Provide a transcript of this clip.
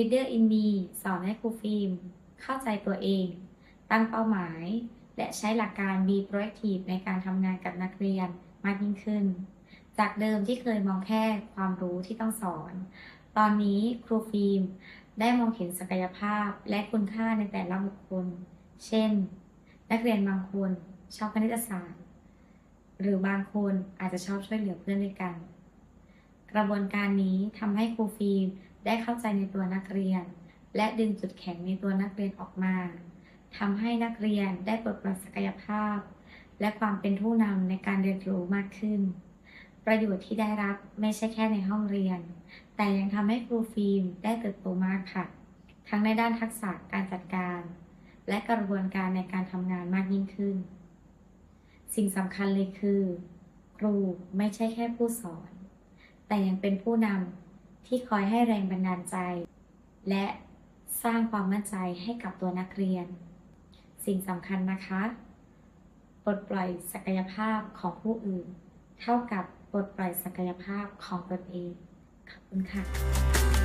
Leader in Me สอนให้ครูฟิล์มเข้าใจตัวเอง ตั้งเป้าหมาย และใช้หลักการ Be Proactive ในการทำงานกับนักเรียนมากยิ่งขึ้น จากเดิมที่เคยมองแค่ความรู้ที่ต้องสอน ตอนนี้ครูฟิล์มได้มองเห็นศักยภาพและคุณค่าในแต่ละบุคคล เช่น นักเรียนบางคนชอบคณิตศาสตร์ หรือบางคนอาจจะชอบช่วยเหลือเพื่อนด้วยกัน กระบวนการนี้ทำให้ครูฟิล์ม ได้เข้าใจในตัวนักเรียน และดึงจุดแข็งในตัวนักเรียนออกมาทำให้นักเรียนได้ปลดปล่อยศักยภาพ และความเป็นผู้นำในการเรียนรู้มากขึ้น ประโยชน์ที่ได้รับไม่ใช่แค่ในห้องเรียน แต่ยังทำให้ครูฟิล์มได้เติบโตมากค่ะ ทั้งในด้านทักษะการจัดการ และกระบวนการในการทำงานมากยิ่งขึ้น สิ่งสำคัญเลยคือ ครูไม่ใช่แค่ผู้สอน แต่ยังเป็นผู้นำ ที่คอยให้แรงบันดาลใจ และสร้างความมั่นใจให้กับตัวนักเรียน สิ่งสำคัญนะคะปลดปล่อยศักยภาพของผู้อื่น เท่ากับปลดปล่อยศักยภาพของตนเองขอบคุณค่ะ